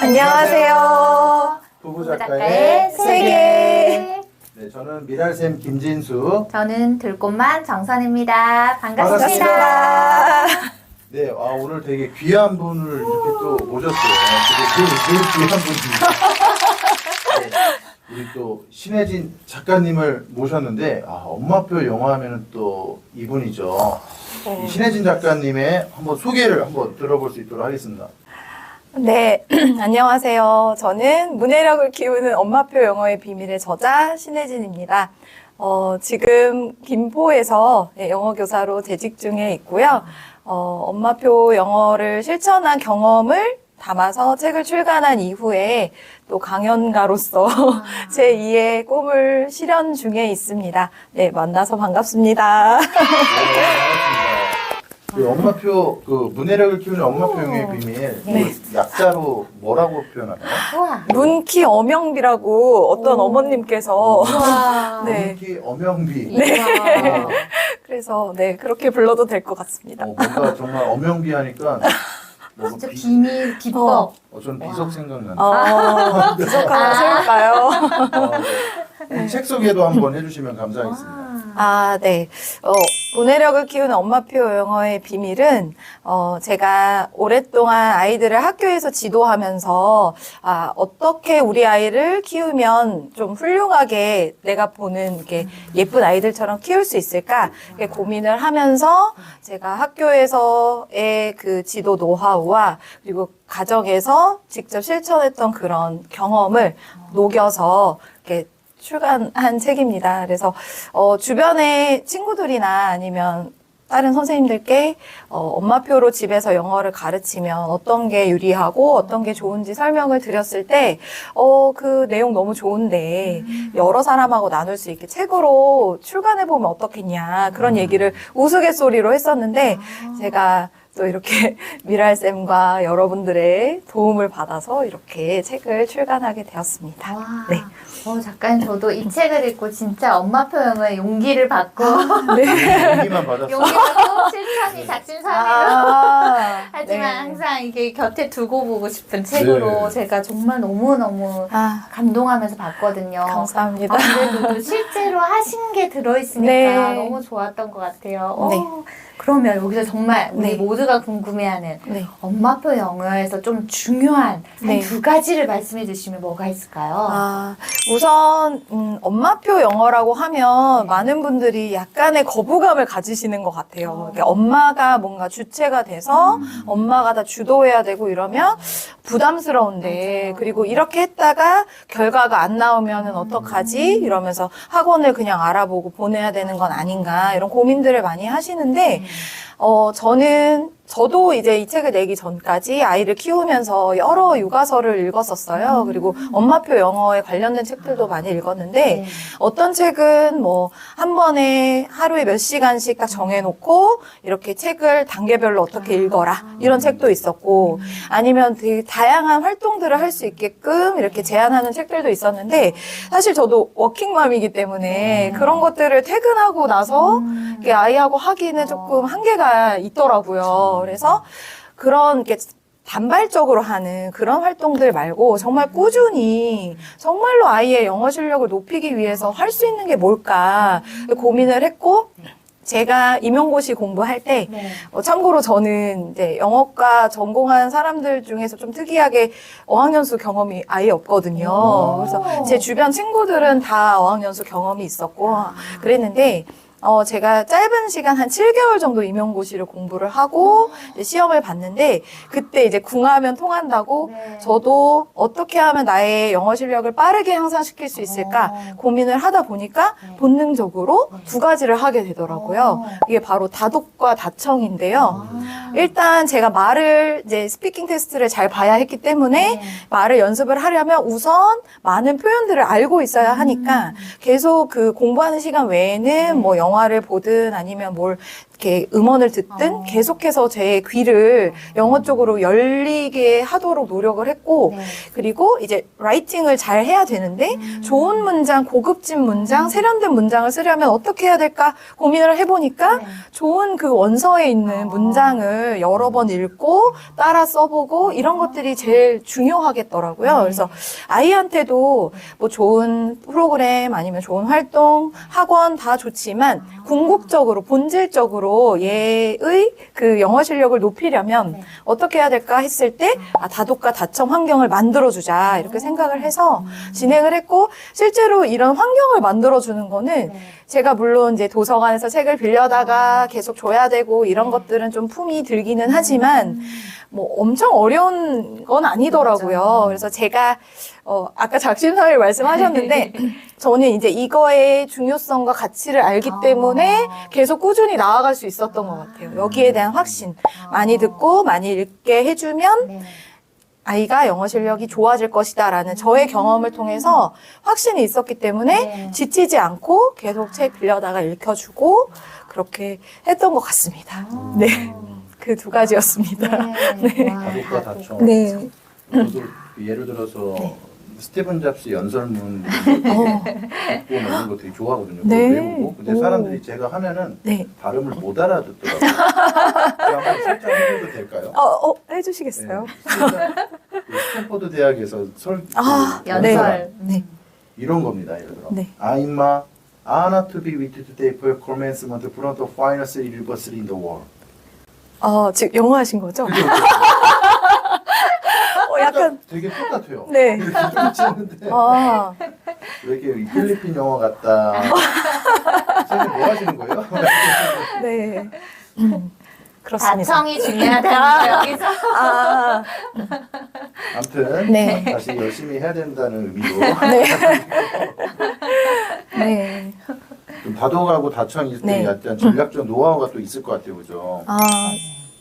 안녕하세요. 부부 작가의 세계. 네, 저는 미랄쌤 김진수. 저는 들꽃만 정선입니다. 반갑습니다. 반갑습니다. 네, 아, 오늘 되게 귀한 분을 이렇게 또 모셨어요. 되게 제일, 제일 귀한 분입니다. 네, 우리 또 신혜진 작가님을 모셨는데, 아, 엄마표 영화 하면은 또 이분이죠. 이 신혜진 작가님의 한번 소개를 한번 들어볼 수 있도록 하겠습니다. 네, 안녕하세요. 저는 문해력을 키우는 엄마표 영어의 비밀의 저자 신혜진입니다. 어, 지금 김포에서 네, 영어 교사로 재직 중에 있고요. 어, 엄마표 영어를 실천한 경험을 담아서 책을 출간한 이후에 또 강연가로서 제 2의 꿈을 실현 중에 있습니다. 네, 만나서 반갑습니다. 네. 그 엄마표, 그 문해력을 키우는 엄마표 영화의 비밀, 네. 그 약자로 뭐라고 표현하나요? 문키 어명비라고 어떤 오. 어머님께서. 네. 인기 엄영비. 어, 그래서 네 그렇게 불러도 될 것 같습니다. 어, 뭔가 정말 엄영비 하니까 뭔가 진짜 비, 비밀, 비법. 어, 전 비석 생각나는. 어, 비석 하나 세울까요? 어, 네. 책 소개도 한번 해주시면 감사하겠습니다. 와. 아, 네. 어, 문해력을 키우는 엄마표 영어의 비밀은, 어, 제가 오랫동안 아이들을 학교에서 지도하면서, 아, 어떻게 우리 아이를 키우면 좀 훌륭하게 내가 보는 이렇게 예쁜 아이들처럼 키울 수 있을까? 이렇게 고민을 하면서 제가 학교에서의 그 지도 노하우와 그리고 가정에서 직접 실천했던 그런 경험을 녹여서 이렇게 출간한 책입니다. 그래서 어, 주변에 친구들이나 아니면 다른 선생님들께 어, 엄마표로 집에서 영어를 가르치면 어떤 게 유리하고 어떤 게 좋은지 설명을 드렸을 때, 어, 그 내용 너무 좋은데 여러 사람하고 나눌 수 있게 책으로 출간해보면 어떻겠냐. 그런 얘기를 우스갯소리로 했었는데, 제가 또 이렇게 미랄쌤과 여러분들의 도움을 받아서 이렇게 책을 출간하게 되었습니다. 와. 네. 어, 작가님, 저도 이 책을 읽고 진짜 엄마표 영어에 용기를 받고, 네. 용기만 받았어. 용기 받고 실천이 작심삼일로. 아, 하지만 네. 항상 이게 곁에 두고 보고 싶은 책으로 네. 제가 정말 너무너무 아, 감동하면서 봤거든요. 감사합니다. 아, 실제로 하신 게 들어있으니까 네. 너무 좋았던 것 같아요. 어, 네. 그러면 여기서 정말 우리 네. 모두가 궁금해하는 네. 엄마표 영어에서 좀 중요한 네. 한두 가지를 말씀해 주시면 뭐가 있을까요? 아, 우선 음, 엄마표 영어라고 하면 많은 분들이 약간의 거부감을 가지시는 것 같아요. 이게 엄마가 뭔가 주체가 돼서 엄마가 다 주도해야 되고 이러면 부담스러운데 맞아요. 그리고 이렇게 했다가 결과가 안 나오면 은 어떡하지? 이러면서 학원을 그냥 알아보고 보내야 되는 건 아닌가 이런 고민들을 많이 하시는데 Mm-hmm. 어, 저는, 저도 이제 이 책을 내기 전까지 아이를 키우면서 여러 육아서를 읽었었어요. 그리고 엄마표 영어에 관련된 책들도 많이 읽었는데, 네. 어떤 책은 뭐, 한 번에 하루에 몇 시간씩 딱 정해놓고, 이렇게 책을 단계별로 어떻게 읽어라. 이런 책도 있었고, 아니면 되게 다양한 활동들을 할 수 있게끔 이렇게 제안하는 책들도 있었는데, 사실 저도 워킹맘이기 때문에 그런 것들을 퇴근하고 나서 이렇게 아이하고 하기는 조금 한계가 있더라고요. 그래서 그런 게 단발적으로 하는 그런 활동들 말고 정말 꾸준히 정말로 아이의 영어 실력을 높이기 위해서 할 수 있는 게 뭘까 고민을 했고 제가 임용고시 공부할 때 네. 어, 참고로 저는 이제 영어과 전공한 사람들 중에서 좀 특이하게 어학연수 경험이 아예 없거든요. 오. 그래서 제 주변 친구들은 다 어학연수 경험이 있었고 그랬는데 어, 제가 짧은 시간 한 7개월 정도 임용고시를 공부를 하고 시험을 봤는데 그때 이제 궁하면 통한다고 네. 저도 어떻게 하면 나의 영어 실력을 빠르게 향상시킬 수 있을까 어. 고민을 하다 보니까 네. 본능적으로 두 가지를 하게 되더라고요. 어. 이게 바로 다독과 다청인데요. 아. 일단 제가 말을 이제 스피킹 테스트를 잘 봐야 했기 때문에 네. 말을 연습을 하려면 우선 많은 표현들을 알고 있어야 하니까 계속 그 공부하는 시간 외에는 뭐 영화를 보든 아니면 뭘 이렇게 음원을 듣든 어. 계속해서 제 귀를 영어 쪽으로 열리게 하도록 노력을 했고 네. 그리고 이제 라이팅을 잘 해야 되는데 음. 좋은 문장, 고급진 문장, 세련된 문장을 쓰려면 어떻게 해야 될까 고민을 해보니까 네. 좋은 그 원서에 있는 어. 문장을 여러 번 읽고 따라 써보고 이런 것들이 제일 중요하겠더라고요. 네. 그래서 아이한테도 뭐 좋은 프로그램 아니면 좋은 활동, 학원 다 좋지만 궁극적으로 본질적으로 얘의 그 영어 실력을 높이려면 네. 어떻게 해야 될까 했을 때 아, 다독과 다청 환경을 만들어주자 이렇게 생각을 해서 진행을 했고 실제로 이런 환경을 만들어주는 거는 네. 제가 물론 이제 도서관에서 책을 빌려다가 계속 줘야 되고 이런 것들은 좀 품이 들기는 하지만 뭐 엄청 어려운 건 아니더라고요. 맞아. 그래서 제가 어 아까 작심삼일 말씀하셨는데 저는 이제 이거의 중요성과 가치를 알기 아. 때문에 계속 꾸준히 나아갈 수 있었던 것 같아요. 여기에 대한 확신 많이 듣고 많이 읽게 해주면 네. 아이가 영어 실력이 좋아질 것이다라는 저의 경험을 통해서 확신이 있었기 때문에 네. 지치지 않고 계속 책 빌려다가 읽혀주고 그렇게 했던 것 같습니다. 아. 네. 그 두 가지였습니다. 네. 와, 가족과. 다쳐. 네. 저도 예를 들어서 스티븐 잡스 연설문 어, 읽고 이런 거 되게 좋아하거든요. 네. 그걸 외우고. 근데 오. 사람들이 제가 하면은 네. 발음을 못 알아듣더라고요. 제가 한번 살짝 해도 될까요? 어, 어, 해주시겠어요? 네. 스탠- 그 스탠퍼드 대학에서 설 아, 그 연설. 연설한 네. 이런 겁니다. 예를 들어. 네. 아 임마 아나 to be with you today for your commencement front of finest university in the world. 어, 지금 영어 하신 거죠? 그죠? 어, 약간, 되게 똑같아요. 네. 이렇게 아, 왜 이렇게 필리핀 영어 같다. 선생님 뭐 하시는 거예요? 네. 음, 그렇습니다. 다청이 중요하다는 거 여기서. 아, 아무튼 네. 다시 열심히 해야 된다는 의미로 네. 네. 좀 다독하고 다청이 네. 약간 전략적 노하우가 또 있을 것 같아요, 그죠? 아,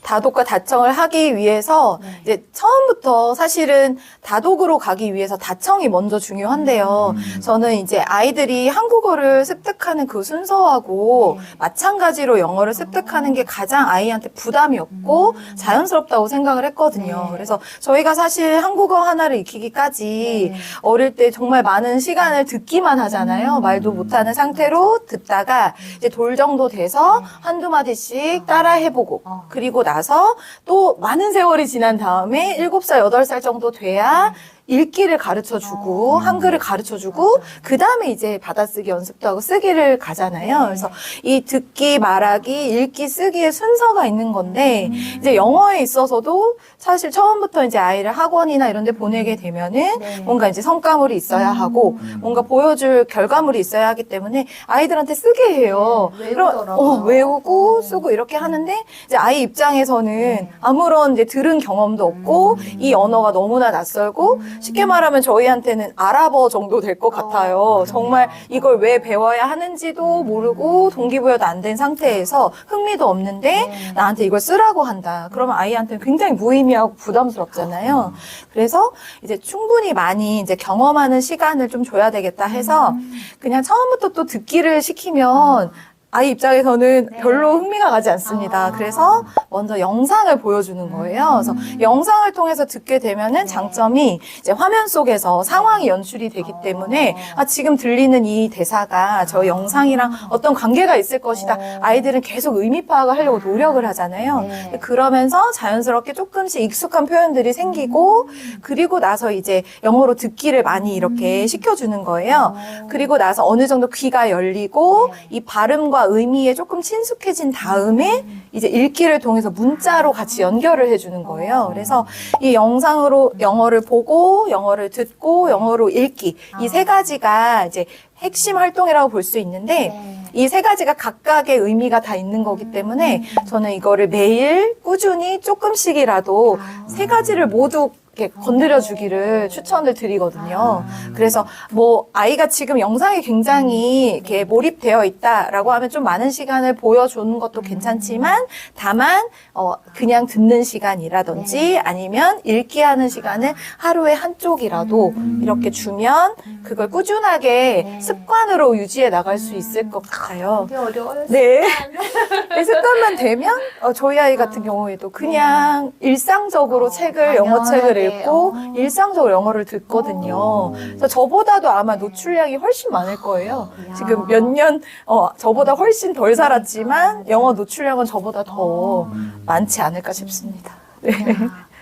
다독과 다청을 하기 위해서 네. 이제 처음부터 사실은 다독으로 가기 위해서 다청이 먼저 중요한데요. 음. 저는 이제 아이들이 한국어를 습득하는 그 순서하고 네. 마찬가지로 영어를 습득하는 게 가장 아이한테 부담이 없고 음. 자연스럽다고 생각을 했거든요. 네. 그래서 저희가 사실 한국어 하나를 익히기까지 네. 어릴 때 정말 많은 시간을 듣기만 하잖아요. 음. 말도 못하는 상태로 듣다가 이제 돌 정도 돼서 네. 한두 마디씩 따라 해보고 어. 그리고 나서 또 많은 세월이 지난 다음에 일곱 살 여덟 살 정도 돼야 읽기를 가르쳐 주고 어. 한글을 가르쳐 주고 그 다음에 이제 받아쓰기 연습도 하고 쓰기를 가잖아요. 네. 그래서 이 듣기, 말하기, 읽기, 쓰기의 순서가 있는 건데 음. 이제 영어에 있어서도 사실 처음부터 이제 아이를 학원이나 이런 데 보내게 되면은 네. 뭔가 이제 성과물이 있어야 하고 음. 뭔가 보여줄 결과물이 있어야 하기 때문에 아이들한테 쓰게 해요. 네, 그럼, 외우더라고요. 어, 외우고 어. 쓰고 이렇게 하는데 이제 아이 입장에서는 네. 아무런 이제 들은 경험도 없고 음. 이 언어가 너무나 낯설고 음. 쉽게 말하면 저희한테는 아랍어 정도 될 것 같아요. 어. 정말 이걸 왜 배워야 하는지도 모르고 동기부여도 안 된 상태에서 흥미도 없는데 네. 나한테 이걸 쓰라고 한다. 그러면 아이한테는 굉장히 무의미하고 부담스럽잖아요. 그래서 이제 충분히 많이 이제 경험하는 시간을 좀 줘야 되겠다 해서 음. 그냥 처음부터 또 듣기를 시키면 아이 입장에서는 네. 별로 흥미가 가지 않습니다. 아. 그래서 먼저 영상을 보여주는 거예요. 그래서 음. 영상을 통해서 듣게 되면은 네. 장점이 이제 화면 속에서 상황이 연출이 되기 어. 때문에 아, 지금 들리는 이 대사가 저 영상이랑 어떤 관계가 있을 것이다. 어. 아이들은 계속 의미 파악을 하려고 노력을 하잖아요. 네. 그러면서 자연스럽게 조금씩 익숙한 표현들이 생기고 그리고 나서 이제 영어로 듣기를 많이 이렇게 시켜주는 거예요. 어. 그리고 나서 어느 정도 귀가 열리고 네. 이 발음과 의미에 조금 친숙해진 다음에 이제 읽기를 통해서 문자로 같이 연결을 해주는 거예요. 그래서 이 영상으로 영어를 보고 영어를 듣고 영어로 읽기 이 세 가지가 이제 핵심 활동이라고 볼 수 있는데 네. 이세 가지가 각각의 의미가 다 있는 거기 때문에 저는 이거를 매일 꾸준히 조금씩이라도 아. 세 가지를 모두 이렇게 건드려 주기를 추천을 드리거든요. 그래서 뭐 아이가 지금 영상에 굉장히 이렇게 몰입되어 있다라고 하면 좀 많은 시간을 보여주는 것도 괜찮지만 다만 어 그냥 듣는 시간이라든지 아니면 읽기 하는 시간을 하루에 한쪽이라도 이렇게 주면 그걸 꾸준하게 네. 습관으로 유지해 나갈 수 있을 것 같아요. 어려워요. 네. 이 습관만 되면 어, 저희 아이 같은 경우에도 그냥 일상적으로 어, 책을 영어 책을 읽고 어. 일상적으로 영어를 듣거든요. 그래서 저보다도 아마 노출량이 훨씬 많을 거예요. 야. 지금 몇 년 어, 저보다 훨씬 덜 살았지만 영어 노출량은 저보다 더 음. 많지 않을까 싶습니다. 네.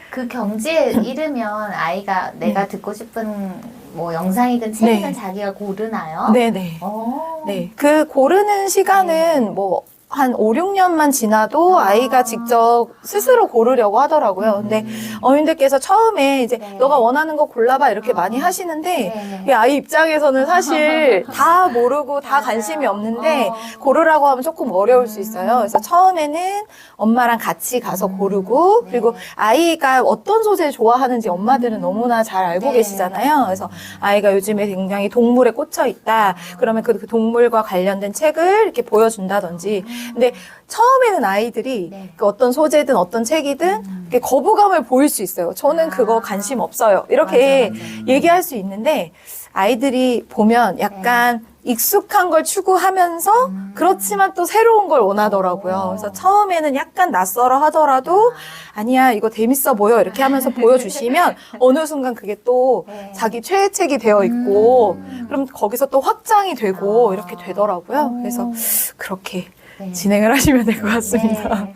그 경지에 이르면 아이가 내가 듣고 싶은 뭐 영상이든 책이든 네. 자기가 고르나요? 네네. 어. 네. 그 고르는 시간은 뭐 한 5, 6년만 지나도 아. 아이가 직접 스스로 고르려고 하더라고요. 근데 어머님들께서 처음에 이제 네. 너가 원하는 거 골라봐 이렇게 아. 많이 하시는데 네. 이 아이 입장에서는 사실 다 모르고 다 관심이 없는데 어. 고르라고 하면 조금 어려울 수 있어요. 그래서 처음에는 엄마랑 같이 가서 고르고 네. 그리고 아이가 어떤 소재를 좋아하는지 엄마들은 너무나 잘 알고 네. 계시잖아요. 그래서 아이가 요즘에 굉장히 동물에 꽂혀 있다. 그러면 그, 그 동물과 관련된 책을 이렇게 보여준다든지. 근데 처음에는 아이들이 네. 그 어떤 소재든 어떤 책이든 이렇게 거부감을 보일 수 있어요. 저는 그거 아. 관심 없어요. 이렇게 맞아, 맞아. 얘기할 수 있는데 아이들이 보면 약간 익숙한 걸 추구하면서 음. 그렇지만 또 새로운 걸 원하더라고요. 그래서 처음에는 약간 낯설어 하더라도 아니야 이거 재밌어 보여 이렇게 하면서 보여주시면 어느 순간 그게 또 네. 자기 최애 책이 되어 있고 음. 그럼 거기서 또 확장이 되고 아. 이렇게 되더라고요. 그래서 그렇게 네. 진행을 하시면 될 것 같습니다. 네.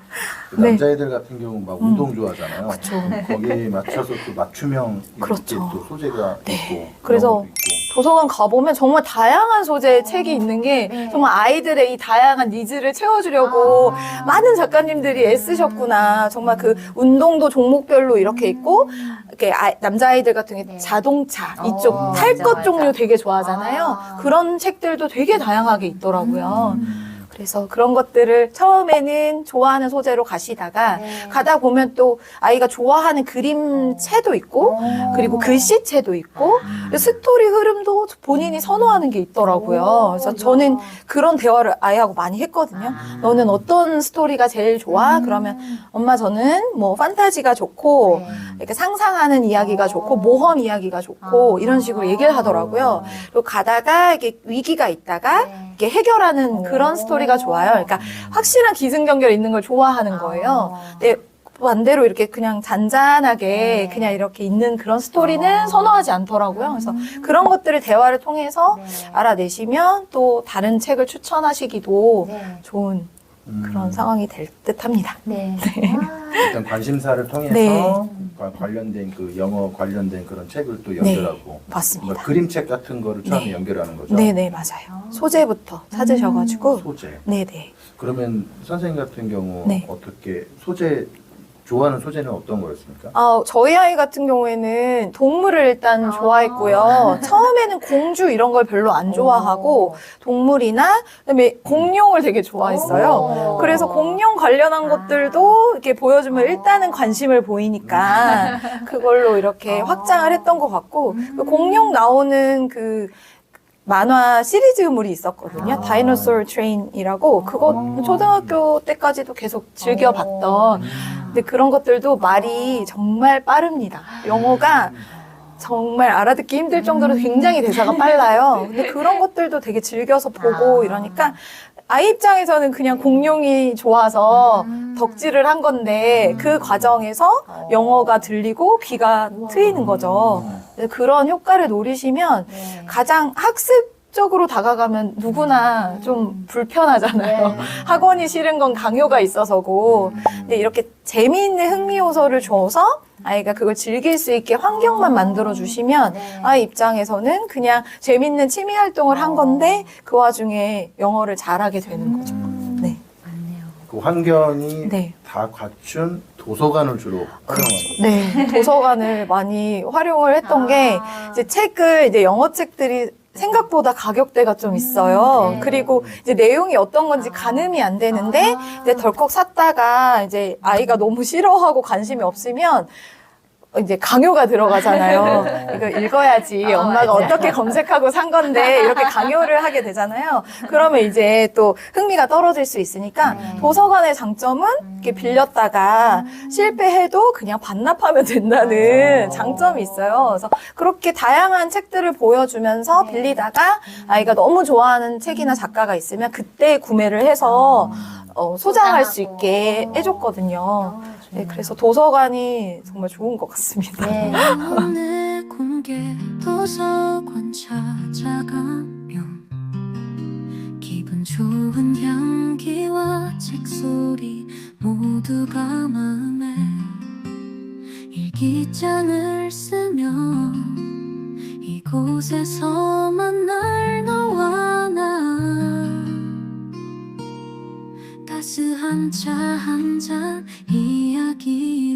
그 네. 남자애들 같은 경우 막 운동 좋아하잖아요. 그쵸. 거기에 맞춰서 또 맞춤형 이렇게 그렇죠. 또 소재가 네. 있고 그래서 있고. 도서관 가보면 정말 다양한 소재의 책이 있는 게 네. 정말 아이들의 이 다양한 니즈를 채워주려고 아. 많은 작가님들이 애쓰셨구나. 정말 그 운동도 종목별로 이렇게 있고 이렇게 아- 남자아이들 같은 경우 네. 자동차 어, 이쪽 탈 맞아, 것 맞아. 종류 되게 좋아하잖아요. 아. 그런 책들도 되게 다양하게 있더라고요. 음. 그래서 그런 것들을 처음에는 좋아하는 소재로 가시다가 네. 가다 보면 또 아이가 좋아하는 그림체도 있고 어. 그리고 글씨체도 있고 스토리 흐름도 본인이 선호하는 게 있더라고요. 오, 그래서 야. 저는 그런 대화를 아이하고 많이 했거든요. 아. 너는 어떤 스토리가 제일 좋아? 음. 그러면 엄마 저는 뭐 판타지가 좋고 네. 이렇게 상상하는 이야기가 어. 좋고 모험 이야기가 좋고 아. 이런 식으로 얘기를 하더라고요. 그리고 가다가 이게 위기가 있다가 네. 이렇게 해결하는 그런 오. 스토리가 좋아요. 그러니까 확실한 기승전결 있는 걸 좋아하는 거예요. 아. 근데 반대로 이렇게 그냥 잔잔하게 네. 그냥 이렇게 있는 그런 스토리는 아. 선호하지 않더라고요. 그래서 그런 것들을 대화를 통해서 네. 알아내시면 또 다른 책을 추천하시기도 네. 좋은 음. 그런 상황이 될 듯합니다. 네. 아. 일단 관심사를 통해서 네. 과- 관련된 그 영어 관련된 그런 책을 또 연결하고 맞습니다. 뭐 그림책 같은 거를 처음에 네. 연결하는 거죠. 네네 맞아요. 소재부터 찾으셔가지고 소재. 네네. 그러면 선생님 같은 경우 네. 어떻게 소재 좋아하는 소재는 어떤 거였습니까? 아, 저희 아이 같은 경우에는 동물을 일단 아. 좋아했고요. 처음에는 공주 이런 걸 별로 안 좋아하고 동물이나 그다음에 공룡을 되게 좋아했어요. 오. 그래서 공룡 관련한 아. 것들도 이렇게 보여주면 일단은 관심을 보이니까 그걸로 이렇게 아. 확장을 했던 것 같고 음. 그 공룡 나오는 그 만화 시리즈물이 있었거든요. 아. 다이노소어 트레인이라고 그거 아. 초등학교 때까지도 계속 즐겨봤던 근데 그런 것들도 말이 정말 빠릅니다. 영어가 정말 알아듣기 힘들 정도로 굉장히 대사가 빨라요. 근데 그런 것들도 되게 즐겨서 보고 아. 이러니까 아이 입장에서는 그냥 공룡이 좋아서 음. 덕질을 한 건데 그 과정에서 영어가 들리고 귀가. 트이는 거죠. 그런 효과를 노리시면 네. 가장 학습 적으로 다가가면 누구나 좀 불편하잖아요. 네. 학원이 싫은 건 강요가 있어서고 근데 이렇게 재미있는 흥미 요소를 줘서 아이가 그걸 즐길 수 있게 환경만 만들어 주시면 네. 아이 입장에서는 그냥 재밌는 취미 활동을 한 건데 그 와중에 영어를 잘하게 되는 거죠. 음. 네. 맞네요. 그 환경이 네. 다 갖춘 도서관을 주로 활용한 거죠. 네. 도서관을 많이 활용을 했던 게 아. 이제 책을 이제 영어 책들이 생각보다 가격대가 좀 있어요. 네. 그리고 이제 내용이 어떤 건지 아. 가늠이 안 되는데 아. 이제 덜컥 샀다가 이제 아이가 너무 싫어하고 관심이 없으면 이제 강요가 들어가잖아요. 이거 읽어야지 어, 엄마가 맞아요. 어떻게 검색하고 산 건데 이렇게 강요를 하게 되잖아요. 그러면 이제 또 흥미가 떨어질 수 있으니까 네. 도서관의 장점은 이렇게 빌렸다가 실패해도 그냥 반납하면 된다는 어. 장점이 있어요. 그래서 그렇게 다양한 책들을 보여주면서 네. 빌리다가 아이가 너무 좋아하는 책이나 작가가 있으면 그때 구매를 해서 어, 소장할 수. 있게 해줬거든요. 어, 네. 그래서 도서관이 정말 좋은 것 같습니다. 네. 오늘 공개 도서관 찾아가면 기분 좋은 향기와 책 소리 모두가 마음에 일기장을 쓰면 이곳에서 만날 너와 나 따스한 차 한잔이 야